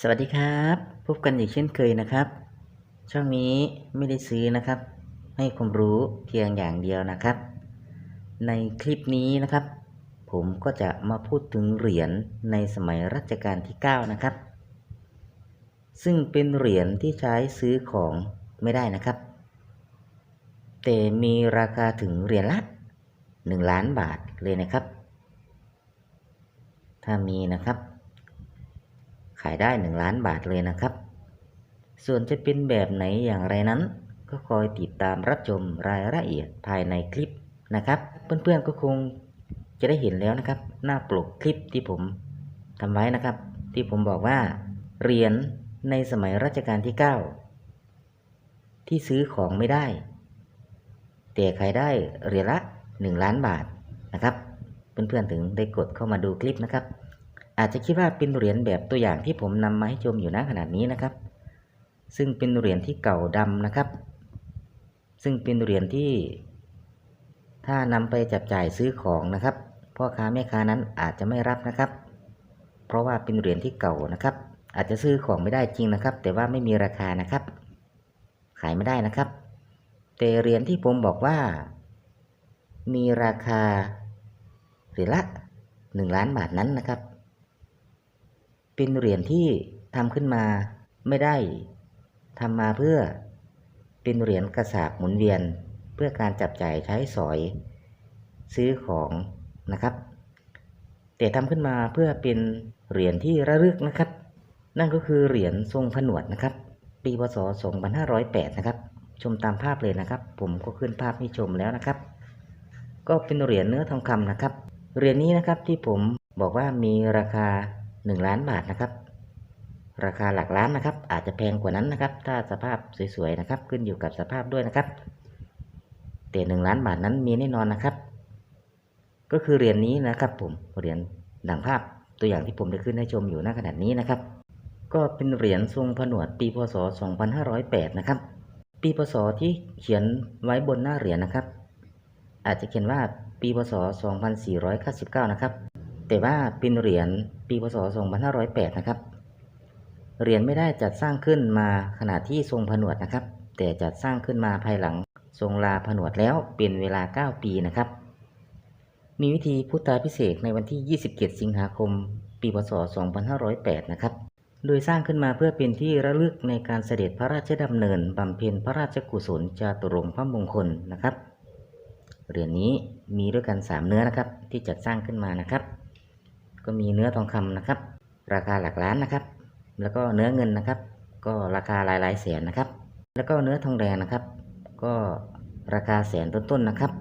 สวัสดีครับ พบกันอีกเช่นเคยนะครับ ช่องนี้ไม่ได้ซื้อนะครับ ให้ความรู้เพียงอย่างเดียวนะครับ ในคลิปนี้นะครับ ผมก็จะมาพูดถึงเหรียญในสมัยรัชกาลที่ 9 นะครับ ซึ่งเป็นเหรียญที่ใช้ซื้อของไม่ได้นะครับ แต่มีราคาถึงเหรียญละ 1 ล้านบาทเลยนะครับ ถ้ามีนะครับ ขายได้ 1 ล้านบาทเลยนะครับ ส่วนจะเป็นแบบไหนอย่างไรนั้น ก็คอยติดตามรับชมรายละเอียดภายในคลิปนะครับ เพื่อนๆก็คงจะได้เห็นแล้วนะครับ หน้าปกคลิปที่ผมทำไว้นะครับ ที่ผมบอกว่าเหรียญในสมัยรัชกาลที่ 9 ที่ซื้อของไม่ได้ แต่ขายได้เหรียญละ 1 ล้านบาทนะครับ เพื่อนๆถึงได้กดเข้ามาดูคลิปนะครับ อาจจะคิดว่าเป็นเหรียญแบบตัวอย่างที่ผมนำมาให้ชมอยู่ณขนาดนี้นะครับ ซึ่งเป็นเหรียญที่เก่าดำนะครับ ซึ่งเป็นเหรียญที่ ถ้านำไปจับจ่ายซื้อของนะครับพ่อค้าแม่ค้านั้นอาจจะไม่รับนะครับ เพราะว่าเป็นเหรียญที่เก่านะครับ อาจจะซื้อของไม่ได้จริงนะครับ แต่ว่าไม่มีราคานะครับ ขายไม่ได้นะครับ แต่เหรียญที่ผมบอกว่า มีราคาเหรียญละหนึ่งล้านบาทนั้นนะครับ เป็นเหรียญที่ทำขึ้นมาไม่ได้ทำมาเพื่อเป็นเหรียญกระสาบหมุนเวียน เพื่อการจับจ่ายใช้สอย ซื้อของนะครับ แต่ทำขึ้นมาเพื่อเป็นเหรียญที่ระลึกนะครับ นั่นก็คือเหรียญทรงผนวดนะครับ ปีพศ 2508 นะครับ ชมตามภาพเลยนะครับ ผมก็ขึ้นภาพให้ชมแล้วนะครับ ก็เป็นเหรียญเนื้อทองคำนะครับเหรียญนี้นะครับที่ผมบอกว่ามีราคา 1 ล้านบาทนะครับ ราคาหลักล้านนะครับ อาจจะแพงกว่านั้นนะครับ ถ้าสภาพสวยๆนะครับ ขึ้นอยู่กับสภาพด้วยนะครับ แต่หนึ่งล้านบาทนั้นมีแน่นอนนะครับ ก็คือเหรียญนี้นะครับ ผมเหรียญดังภาพตัวอย่างที่ผมได้ขึ้นให้ชมอยู่ณขณะนี้นะครับ ก็เป็นเหรียญทรงผนวดปีพศ 2508 นะครับ ปีพศที่เขียนไว้บนหน้าเหรียญนะครับ อาจจะเขียนว่าปีพศ 2499 นะครับ แต่ว่าเป็นเหรียญปีพศ 2508 นะครับ เหรียญไม่ได้จัดสร้างขึ้นมาขณะที่ทรงผนวดนะครับ แต่จัดสร้างขึ้นมาภายหลังทรงลาผนวดแล้วเป็นเวลา 9 ปีนะครับ มีวิธีพุทธาพิเศษในวันที่ 27 สิงหาคม ปีพศ 2508 นะครับ โดยสร้างขึ้นมาเพื่อเป็นที่ระลึกในการเสด็จพระราชดำเนินบำเพ็ญพระราชกุศลจาตุรงพระมงคลนะครับ เหรียญนี้มีด้วยกัน 3 เนื้อนะครับที่จัดสร้างขึ้นมานะครับ ก็มีเนื้อทองคำนะครับ ราคาหลักล้านนะครับ แล้วก็เนื้อเงินนะครับ ก็ราคาหลายหลายแสนนะครับ แล้วก็เนื้อทองแดงนะครับ ก็ราคาแสนต้นๆนะครับ